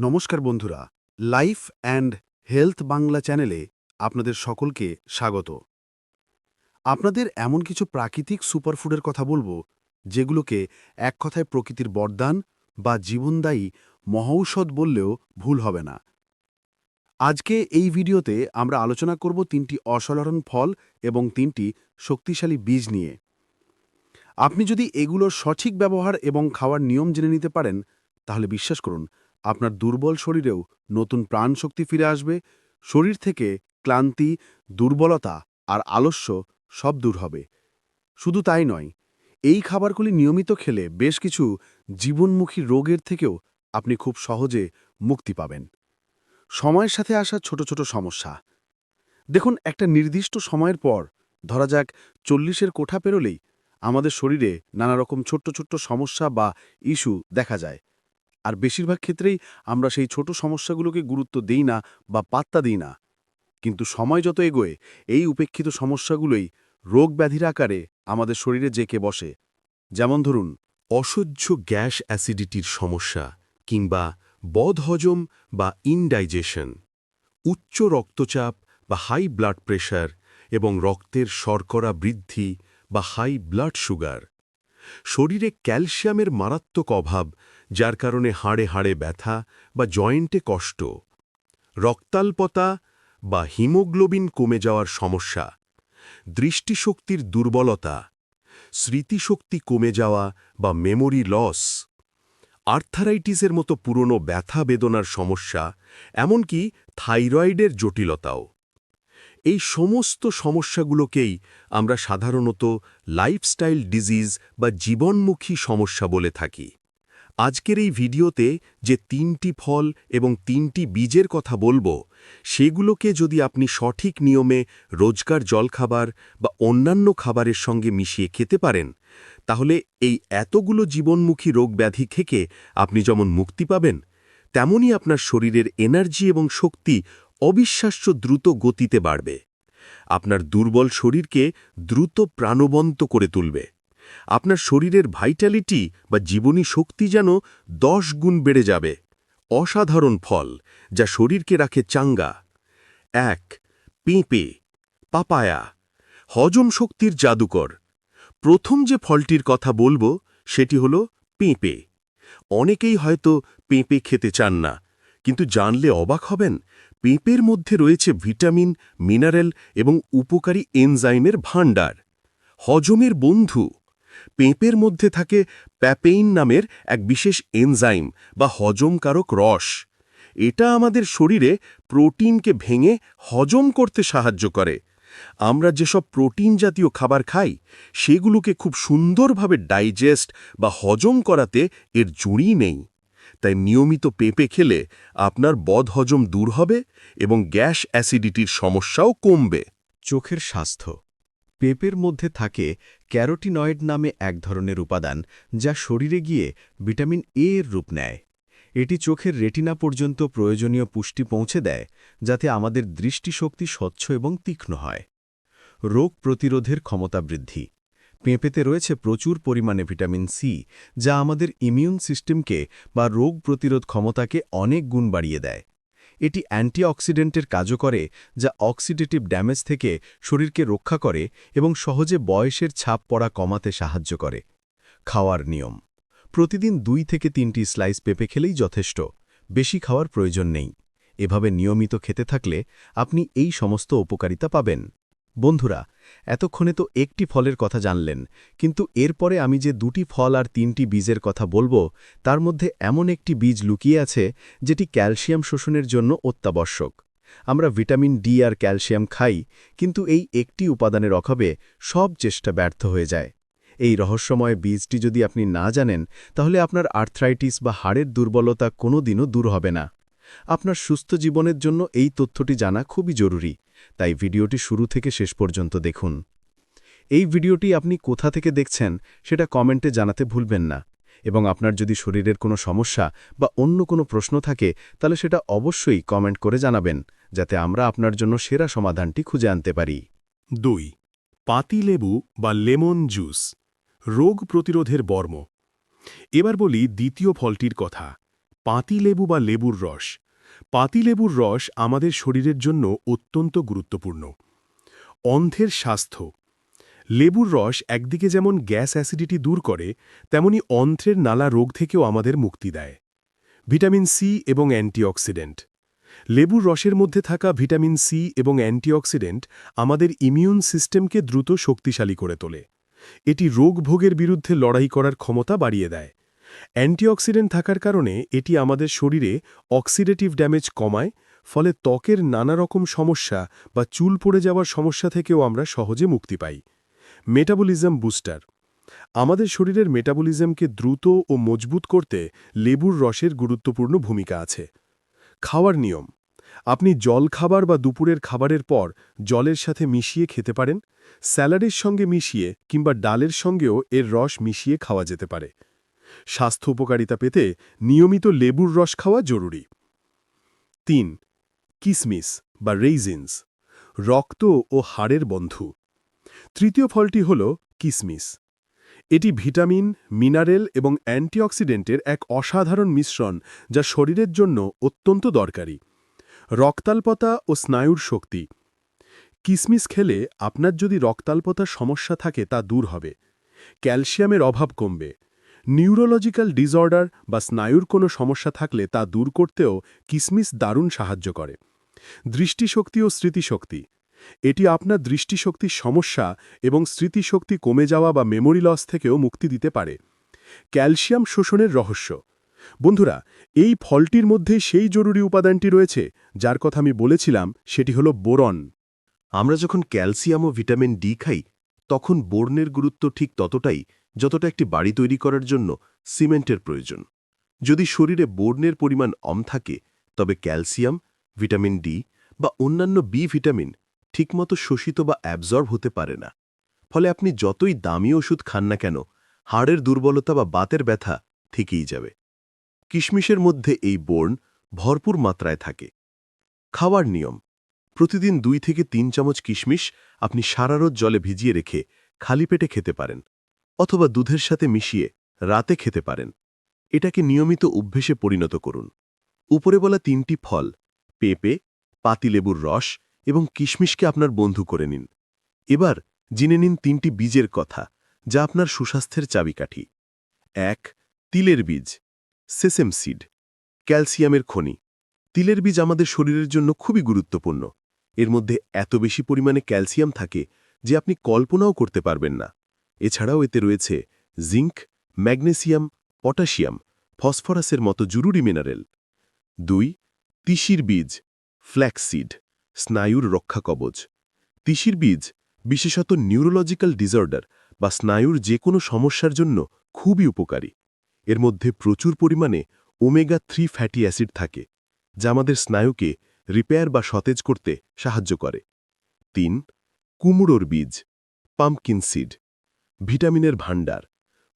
নমস্কার বন্ধুরা, life and health Bangla চ্যানেলে আপনাদের সকলকে স্বাগত। আপনাদের এমন কিছু প্রাকৃতিক সুপারফুডের কথা বলব, যেগুলোকে এক কথায় প্রকৃতির বরদান বা জীবনদায়ী মহৌষধ বললেও ভুল হবে না। আজকে এই ভিডিওতে আমরা আলোচনা করব তিনটি অসাধারণ ফল এবং তিনটি শক্তিশালী বীজ নিয়ে। আপনি যদি এগুলোর সঠিক ব্যবহার এবং খাওয়ার নিয়ম জেনে নিতে পারেন, তাহলে বিশ্বাস করুন আপনার দুর্বল শরীরেও নতুন প্রাণশক্তি ফিরে আসবে, শরীর থেকে ক্লান্তি, দুর্বলতা আর আলস্য সব দূর হবে। শুধু তাই নয়, এই খাবারগুলি নিয়মিত খেলে বেশ কিছু জীবনমুখী রোগের থেকেও আপনি খুব সহজে মুক্তি পাবেন। সময়ের সাথে আসা ছোট ছোট সমস্যা। দেখুন, একটা নির্দিষ্ট সময়ের পর, ধরা যাক চল্লিশের কোঠা পেরোলেই আমাদের শরীরে নানা রকম ছোট্ট ছোট্ট সমস্যা বা ইস্যু দেখা যায়। আর বেশিরভাগ ক্ষেত্রেই আমরা সেই ছোট সমস্যাগুলোকে গুরুত্ব দিই না বা পাত্তা দিই না। কিন্তু সময় যত এগোয়, এই উপেক্ষিত সমস্যাগুলোই রোগ ব্যাধির আকারে আমাদের শরীরে জেকে বসে। যেমন ধরুন, অসহ্য গ্যাস অ্যাসিডিটির সমস্যা কিংবা বদহজম বা ইনডাইজেশন, উচ্চ রক্তচাপ বা হাই ব্লাড প্রেশার এবং রক্তের শর্করা বৃদ্ধি বা হাই ব্লাড সুগার। শরীরে ক্যালসিয়ামের মারাত্মক অভাব যার কারণে হাড়ে হাড়ে ব্যথা বা জয়েন্টে কষ্ট, রক্তাল্পতা বা হিমোগ্লোবিন কমে যাওয়ার সমস্যা, দৃষ্টিশক্তির দুর্বলতা, স্মৃতিশক্তি কমে যাওয়া বা মেমোরি লস, আর্থারাইটিসের মতো পুরনো ব্যথা বেদনার সমস্যা, এমনকি থাইরয়েডের জটিলতাও। এই সমস্ত সমস্যাগুলোকেই আমরা সাধারণত লাইফস্টাইল ডিজিজ বা জীবনমুখী সমস্যা বলে থাকি। আজকের এই ভিডিওতে যে তিনটি ফল এবং তিনটি বীজের কথা বলব, সেগুলোকে যদি আপনি সঠিক নিয়মে রোজকার জলখাবার বা অন্যান্য খাবারের সঙ্গে মিশিয়ে খেতে পারেন, তাহলে এই এতগুলো জীবনমুখী রোগ ব্যাধি থেকে আপনি যেমন মুক্তি পাবেন তেমনি আপনার শরীরের এনার্জি এবং শক্তি অবিশ্বাস্য দ্রুত গতিতে বাড়বে। আপনার দুর্বল শরীরকে দ্রুত প্রাণবন্ত করে তুলবে। আপনার শরীরের ভাইটালিটি বা জীবনী শক্তি যেন দশ গুণ বেড়ে যাবে। অসাধারণ ফল, যা শরীরকে রাখে চাঙ্গা। এক, পেঁপে, পাপায়া, হজম শক্তির জাদুকর। প্রথম যে ফলটির কথা বলব, সেটি হল পেঁপে। অনেকেই হয়তো পেঁপে খেতে চান না, কিন্তু জানলে অবাক হবেন, পেঁপের মধ্যে রয়েছে ভিটামিন, মিনারেল এবং উপকারী এনজাইমের ভাণ্ডার। হজমের বন্ধু। পেঁপের মধ্যে থাকে প্যাপেইন নামের এক বিশেষ এনজাইম বা হজমকারক রস। এটা আমাদের শরীরে প্রোটিনকে ভেঙে হজম করতে সাহায্য করে। আমরা যেসব প্রোটিন জাতীয় খাবার খাই, সেগুলোকে খুব সুন্দরভাবে ডাইজেস্ট বা হজম করাতে এর জুড়ি নেই। তাই নিয়মিত পেঁপে খেলে আপনার বদহজম দূর হবে এবং গ্যাস অ্যাসিডিটির সমস্যাও কমবে। চোখের স্বাস্থ্য পেঁপের মধ্যে থাকে ক্যারোটিনয়েড নামে এক ধরনের উপাদান যা শরীরে গিয়ে ভিটামিন এ এর রূপ নেয়। এটি চোখের রেটিনা পর্যন্ত প্রয়োজনীয় পুষ্টি পৌঁছে দেয়, যাতে আমাদের দৃষ্টিশক্তি স্বচ্ছ এবং তীক্ষ্ণ হয়। রোগ প্রতিরোধের ক্ষমতা বৃদ্ধি। পেঁপেতে রয়েছে প্রচুর পরিমাণে ভিটামিন সি, যা আমাদের ইমিউন সিস্টেমকে বা রোগ প্রতিরোধ ক্ষমতাকে অনেক গুণ বাড়িয়ে দেয়। এটি অ্যান্টিঅক্সিডেন্টের কাজও করে, যা অক্সিডেটিভ ড্যামেজ থেকে শরীরকে রক্ষা করে এবং সহজে বয়সের ছাপ পড়া কমাতে সাহায্য করে। খাওয়ার নিয়ম। প্রতিদিন দুই থেকে তিনটি স্লাইস পেঁপে খেলেই যথেষ্ট, বেশি খাওয়ার প্রয়োজন নেই। এভাবে নিয়মিত খেতে থাকলে আপনি এই সমস্ত উপকারিতা পাবেন। বন্ধুরা, এতক্ষণে তো একটি ফলের কথা জানলেন, কিন্তু এরপরে আমি যে দুটি ফল আর তিনটি বীজের কথা বলব, তার মধ্যে এমন একটি বীজ লুকিয়ে আছে, যেটি ক্যালসিয়াম শোষণের জন্য অত্যাবশ্যক। আমরা ভিটামিন ডি আর ক্যালসিয়াম খাই, কিন্তু এই একটি উপাদানের অভাবে সব চেষ্টা ব্যর্থ হয়ে যায়। এই রহস্যময় বীজটি যদি আপনি না জানেন, তাহলে আপনার আর্থ্রাইটিস বা হাড়ের দুর্বলতা কোনো দিনও দূর হবে না। আপনার সুস্থ জীবনের জন্য এই তথ্যটি জানা খুবই জরুরি, তাই ভিডিওটি শুরু থেকে শেষ পর্যন্ত দেখুন। এই ভিডিওটি আপনি কোথা থেকে দেখছেন সেটা কমেন্টে জানাতে ভুলবেন না, এবং আপনার যদি শরীরের কোনো সমস্যা বা অন্য কোনো প্রশ্ন থাকে, তাহলে সেটা অবশ্যই কমেন্ট করে জানাবেন, যাতে আমরা আপনার জন্য সেরা সমাধানটি খুঁজে আনতে পারি। দুই পাতিলেবু বা লেমন জুস, রোগ প্রতিরোধের বর্ম। এবার বলি দ্বিতীয় ফলটির কথা। পাতিলেবু বা লেবুর রস। পাতিলেবুর রস আমাদের শরীরের জন্য অত্যন্ত গুরুত্বপূর্ণ। অন্ধের স্বাস্থ্য। লেবুর রস একদিকে যেমন গ্যাস অ্যাসিডিটি দূর করে, তেমনি অন্ত্রের নালা রোগ থেকেও আমাদের মুক্তি দেয়। ভিটামিন সি এবং অ্যান্টিঅক্সিডেন্ট। লেবুর রসের মধ্যে থাকা ভিটামিন সি এবং অ্যান্টিঅক্সিডেন্ট আমাদের ইমিউন সিস্টেমকে দ্রুত শক্তিশালী করে তোলে। এটি রোগ ভোগের বিরুদ্ধে লড়াই করার ক্ষমতা বাড়িয়ে দেয়। অ্যান্টিঅক্সিডেন্ট থাকার কারণে এটি আমাদের শরীরে অক্সিডেটিভ ড্যামেজ কমায়, ফলে ত্বকের নানা রকম সমস্যা বা চুল পড়ে যাওয়ার সমস্যা থেকেও আমরা সহজে মুক্তি পাই। Metabolism booster. আমাদের শরীরের মেটাবলিজমকে দ্রুত ও মজবুত করতে লেবুর রসের গুরুত্বপূর্ণ ভূমিকা আছে। খাওয়ার নিয়ম। আপনি জল খাবার বা দুপুরের খাবারের পর জলের সাথে মিশিয়ে খেতে পারেন, স্যালাডের সঙ্গে মিশিয়ে কিংবা ডালের সঙ্গেও এর রস মিশিয়ে খাওয়া যেতে পারে। স্বাস্থ্য উপকারিতা পেতে নিয়মিত লেবুর রস খাওয়া জরুরি। তিন, কিসমিস বা রেইজিনস রক্ত ও হাড়ের বন্ধু। তৃতীয় ফলটি হল কিসমিস। এটি ভিটামিন, মিনারেল এবং অ্যান্টিঅক্সিডেন্টের এক অসাধারণ মিশ্রণ যা শরীরের জন্য অত্যন্ত দরকারি। রক্তাল্পতা ও স্নায়ুর শক্তি। কিসমিস খেলে আপনার যদি রক্তাল্পতার সমস্যা থাকে তা দূর হবে। ক্যালসিয়ামের অভাব কমবে। নিউরোলজিক্যাল ডিসঅর্ডার বা স্নায়ুর কোনো সমস্যা থাকলে তা দূর করতেও কিসমিস দারুণ সাহায্য করে। দৃষ্টিশক্তি ও স্মৃতিশক্তি। এটি আপনার দৃষ্টিশক্তির সমস্যা এবং স্মৃতিশক্তি কমে যাওয়া বা মেমোরি লস থেকেও মুক্তি দিতে পারে। ক্যালসিয়াম শোষণের রহস্য। বন্ধুরা, এই ফলটির মধ্যে সেই জরুরি উপাদানটি রয়েছে, যার কথা আমি বলেছিলাম, সেটি হল বোরন। আমরা যখন ক্যালসিয়াম ও ভিটামিন ডি খাই, তখন বোর্নের গুরুত্ব ঠিক ততটাই যতটা একটি বাড়ি তৈরি করার জন্য সিমেন্টের প্রয়োজন। যদি শরীরে বোর্নের পরিমাণ কম থাকে, তবে ক্যালসিয়াম, ভিটামিন ডি বা অন্যান্য বি ভিটামিন ঠিকমতো শোষিত বা অ্যাবজর্ব হতে পারে না। ফলে আপনি যতই দামি ওষুধ খান না কেন, হাড়ের দুর্বলতা বা বাতের ব্যথা থেকেই যাবে। কিশমিশের মধ্যে এই বোর্ন ভরপুর মাত্রায় থাকে। খাওয়ার নিয়ম, প্রতিদিন দুই থেকে তিন চামচ কিশমিশ আপনি সারারোজ জলে ভিজিয়ে রেখে খালি পেটে খেতে পারেন। অথবা দুধের সাথে মিশিয়ে রাতে খেতে পারেন। এটাকে নিয়মিত অভ্যেসে পরিণত করুন। উপরে বলা তিনটি ফল, পেঁপে, পাতিলেবুর রস এবং কিশমিশকে আপনার বন্ধু করে নিন। এবার জেনে নিন তিনটি বীজের কথা, যা আপনার সুস্বাস্থ্যের চাবিকাঠি। এক, তিলের বীজ, সেসেম সিড, ক্যালসিয়ামের খনি। তিলের বীজ আমাদের শরীরের জন্য খুবই গুরুত্বপূর্ণ। এর মধ্যে এত বেশি পরিমাণে ক্যালসিয়াম থাকে যে আপনি কল্পনাও করতে পারবেন না। এছাড়াও এতে রয়েছে জিঙ্ক, ম্যাগনেসিয়াম, পটাশিয়াম, ফসফরাসের মতো জরুরি মিনারেল। দুই, তিসির বীজ ফ্ল্যাক্সিড স্নায়ুর রক্ষা কবচ। তিসির বীজ, বিশেষত নিউরোলজিক্যাল ডিসঅর্ডার বা স্নায়ুর যে কোনো সমস্যার জন্য খুবই উপকারী। এর মধ্যে প্রচুর পরিমাণে ওমেগা থ্রি ফ্যাটি অ্যাসিড থাকে, যা আমাদের স্নায়ুকে রিপেয়ার বা সতেজ করতে সাহায্য করে। তিন, কুমড়োর বীজ, পাম্পকিন সিড। ভিটামিনের ভাণ্ডার।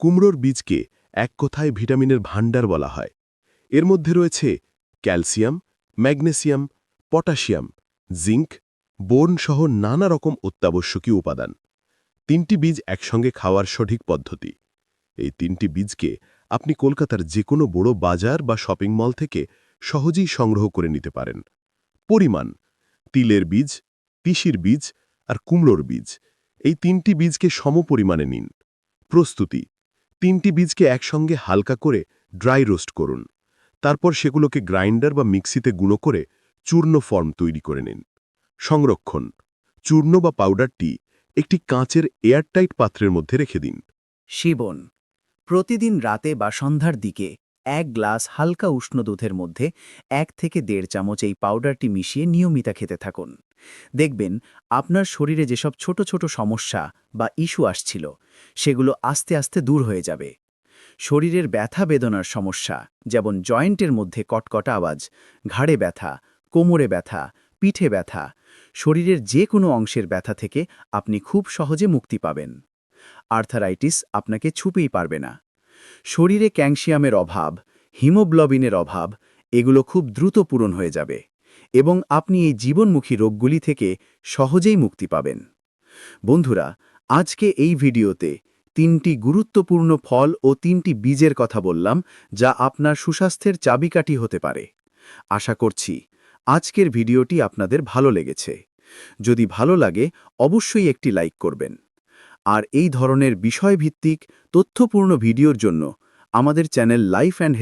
কুমড়োর বীজকে এক কথায় ভিটামিনের ভাণ্ডার বলা হয়। এর মধ্যে রয়েছে calcium, magnesium, potassium, zinc boron সহ নানা রকম অত্যাবশ্যকীয় উপাদান। তিনটি বীজ একসঙ্গে খাওয়ার সঠিক পদ্ধতি। এই তিনটি বীজকে আপনি কলকাতার যে কোনো বড় বাজার বা শপিং মল থেকে সহজেই সংগ্রহ করে নিতে পারেন। পরিমাণ, তিলের বীজ, তিসির বীজ আর কুমড়োর বীজ। এই তিনটি বীজকে সমপরিমাণে নিন। প্রস্তুতি। তিনটি বীজকে একসঙ্গে হালকা করে ড্রাই রোস্ট করুন। তারপর সেগুলোকে গ্রাইন্ডার বা মিক্সিতে গুঁড়ো করে চূর্ণ ফর্ম তৈরি করে নিন। সংরক্ষণ। চূর্ণ বা পাউডারটি একটি কাঁচের এয়ারটাইট পাত্রের মধ্যে রেখে দিন। শিবন। প্রতিদিন রাতে বা সন্ধ্যার দিকে এক গ্লাস হালকা উষ্ণ দুধের মধ্যে এক থেকে দেড় চামচ এই পাউডারটি মিশিয়ে নিয়মিত খেতে থাকুন। দেখবেন আপনার শরীরে যেসব ছোট ছোট সমস্যা বা ইস্যু আসছিল, সেগুলো আস্তে আস্তে দূর হয়ে যাবে। শরীরের ব্যথা বেদনার সমস্যা, যেমন জয়েন্টের মধ্যে কটকটা আওয়াজ, ঘাড়ে ব্যথা, কোমরে ব্যথা, পিঠে ব্যথা, শরীরের যে কোনো অংশের ব্যথা থেকে আপনি খুব সহজে মুক্তি পাবেন। আর্থারাইটিস আপনাকে ছুপেই পারবে না। শরীরে ক্যালসিয়ামের অভাব, হিমোগ্লোবিনের অভাব, এগুলো খুব দ্রুত পূরণ হয়ে যাবে এবং আপনি এই জীবনমুখী রোগগুলি থেকে সহজেই মুক্তি পাবেন। বন্ধুরা, আজকে এই ভিডিওতে তিনটি গুরুত্বপূর্ণ ফল ও তিনটি বীজের কথা বললাম যা আপনার সুস্বাস্থ্যের চাবিকাঠি হতে পারে। আশা করছি আজকের ভিডিওটি আপনাদের ভালো লেগেছে। যদি ভালো লাগে, অবশ্যই একটি লাইক করবেন। আর এই ধরনের বিষয়ভিত্তিক তথ্যপূর্ণ ভিডিওর জন্য আমাদের চ্যানেল লাইফ অ্যান্ড